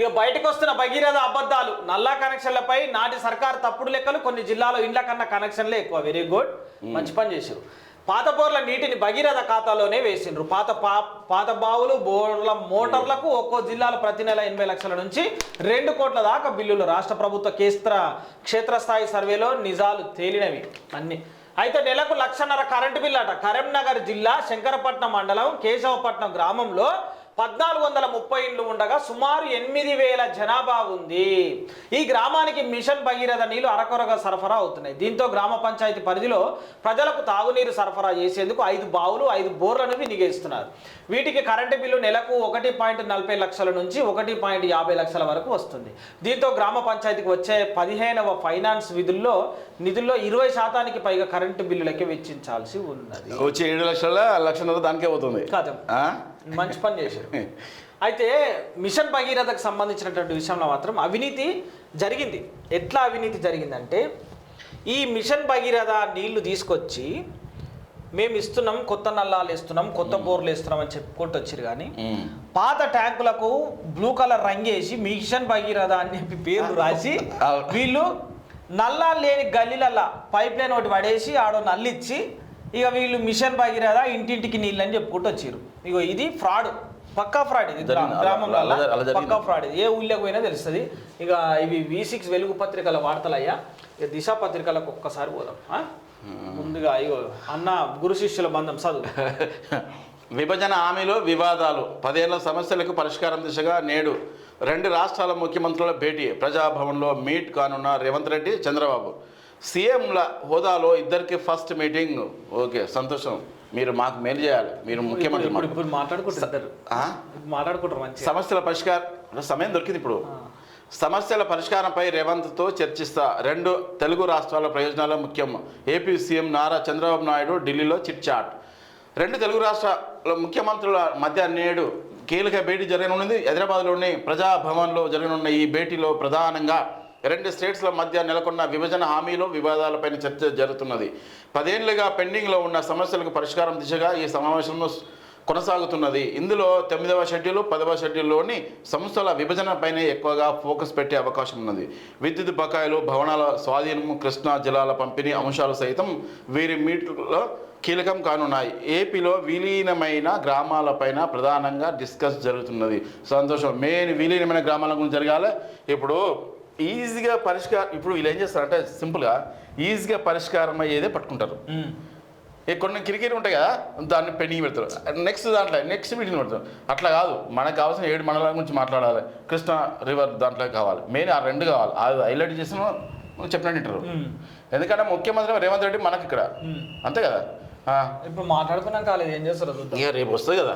ఇక బయటకు వస్తున్న భగీరథ అబద్ధాలు. నల్లా కనెక్షన్లపై నాటి సర్కార్ తప్పుడు లెక్కలు కొన్ని జిల్లాలో ఇండ్ల కన్నా కనెక్షన్లే ఎక్కువ. వెరీ గుడ్ మంచి పని చేశారు. పాత బోర్ల నీటిని భగీరథ ఖాతాలోనే వేసిండ్రు. పాత పా పాత బావులు బోర్ల మోటార్లకు ఒక్కో జిల్లాలో ప్రతి నెల ఎనభై లక్షల నుంచి రెండు కోట్ల దాకా బిల్లులు రాష్ట్ర ప్రభుత్వ కేంద్ర క్షేత్రస్థాయి సర్వేలో నిజాలు తేలినవి అన్ని. అయితే నెలకు లక్షన్నర కరెంటు బిల్లు అట. కరీంనగర్ జిల్లా శంకరపట్నం మండలం కేశవపట్నం గ్రామంలో పద్నాలుగు వందల ముప్పై ఇండ్లు ఉండగా సుమారు ఎనిమిది వేల జనాభా ఉంది. ఈ గ్రామానికి మిషన్ భగీరథ నీళ్ళు అరకొరగా సరఫరా అవుతున్నాయి. దీంతో గ్రామ పంచాయతీ పరిధిలో ప్రజలకు తాగునీరు సరఫరా చేసేందుకు ఐదు బావులు ఐదు బోర్లను వినియోగిస్తున్నారు వీటికి కరెంటు బిల్లు నెలకు ఒకటి పాయింట్ నలభై లక్షల నుంచి ఒకటి పాయింట్ యాభై లక్షల వరకు వస్తుంది. దీంతో గ్రామ పంచాయతీకి వచ్చే పదిహేనవ ఫైనాన్స్ విధుల్లో నిధుల్లో ఇరవై శాతానికి పైగా కరెంటు బిల్లులకే వెచ్చించాల్సి ఉన్నది. వచ్చే ఏడు లక్షల లక్షన్నర దానికే పోతుంది. కాదు? మంచి పని చేశారు అయితే మిషన్ భగీరథకు సంబంధించినటువంటి విషయంలో మాత్రం అవినీతి జరిగింది ఎట్లా అవినీతి జరిగిందంటే ఈ మిషన్ భగీరథ నీళ్ళు తీసుకొచ్చి మేము ఇస్తున్నాం కొత్త నల్లాలు ఇస్తున్నాం కొత్త బోర్లు ఇస్తున్నాం అని చెప్పుకుంటూ వచ్చారు కానీ. పాత ట్యాంకులకు బ్లూ కలర్ రంగేసి మిషన్ భగీరథ అని చెప్పి పేర్లు రాసి. వీళ్ళు నల్లా లేని గల్లీలల్లా పైప్ లైన్ ఒకటి పడేసి ఆడో నల్లిచ్చి ఇక వీళ్ళు మిషన్ భగీరథ ఇంటింటికి నీళ్ళు అని చెప్పుకుంటూ వచ్చారు ఇగో ఇది ఫ్రాడ్ పక్కా ఫ్రాడ్ ఇది గ్రామంలో. పక్కా ఫ్రాడ్ ఇది. ఏ ఊళ్ళోకి పోయినా తెలుస్తుంది. ఇక ఇవి వి సిక్స్ వెలుగు పత్రికల వార్తలయ్యా ఇక దిశ పత్రికలకు ఒక్కసారి పోదాం ఆ? ముందుగా ఇగో అన్న గురు శిష్యుల బంధం చదువు. విభజన హామీలు వివాదాలు పదేళ్ళ సమస్యలకు పరిష్కారం దిశగా నేడు రెండు రాష్ట్రాల ముఖ్యమంత్రుల భేటీ. ప్రజాభవన్లో మీట్ కానున్న రేవంత్ రెడ్డి చంద్రబాబు. సీఎంల హోదాలో ఇద్దరికి ఫస్ట్ మీటింగ్. ఓకే సంతోషం. మీరు మాకు మేలు చేయాలి. మీరు ముఖ్యమంత్రి మాట్లాడుకుంటారు సమస్యల పరిష్కారం సమయం దొరికింది ఇప్పుడు. సమస్యల పరిష్కారంపై రేవంత్తో చర్చిస్తా. రెండు తెలుగు రాష్ట్రాల ప్రయోజనాల ముఖ్యం. ఏపీ సీఎం నారా చంద్రబాబు నాయుడు ఢిల్లీలో చిట్ చాట్. రెండు తెలుగు రాష్ట్రాల ముఖ్యమంత్రుల మధ్య నేడు కీలక భేటీ జరగనున్నది హైదరాబాద్లోని ప్రజాభవన్లో జరగనున్న ఈ భేటీలో ప్రధానంగా రెండు స్టేట్స్ల మధ్య నెలకొన్న విభజన హామీలు వివాదాలపైన చర్చ జరుగుతున్నది. పదేళ్ళుగా పెండింగ్లో ఉన్న సమస్యలకు పరిష్కారం దిశగా ఈ సమావేశంలో కొనసాగుతున్నది. ఇందులో తొమ్మిదవ షెడ్యూల్ పదవ షెడ్యూల్లోని సంస్థల విభజనపైనే ఎక్కువగా ఫోకస్ పెట్టే అవకాశం ఉన్నది. విద్యుత్ బకాయిలు భవనాల స్వాధీనం కృష్ణా జలాల పంపిణీ అంశాలు సైతం వీరి మీట్లో కీలకం కానున్నాయి. ఏపీలో విలీనమైన గ్రామాలపైన ప్రధానంగా డిస్కస్ జరుగుతున్నది. సంతోషం మెయిన్ విలీనమైన గ్రామాల గురించి జరగాలి. ఇప్పుడు ఈజీగా పరిష్కారం ఇప్పుడు వీళ్ళు ఏం చేస్తారంటే సింపుల్గా ఈజీగా పరిష్కారం అయ్యేదే పట్టుకుంటారు. కొన్ని క్రికెట్ ఉంటాయి కదా దాన్ని పెండింగ్ పెడతారు. నెక్స్ట్ దాంట్లో నెక్స్ట్ మీటింగ్ పెడతారు. అట్లా కాదు మనకు కావాల్సిన ఏడు మండలాల గురించి మాట్లాడాలి. కృష్ణా రివర్ దాంట్లో కావాలి. మెయిన్ ఆ రెండు కావాలి. అది హైలైట్ చేసిన చెప్పినట్టు వింటారు. ఎందుకంటే ముఖ్యమంత్రి రేవంత్ రెడ్డి మనకి ఇక్కడ. అంతే కదా? ఆ, ఇప్పుడు మాట్లాడుకున్నాక వాళ్ళు ఏం చేస్తారో రేపు వస్తుంది కదా.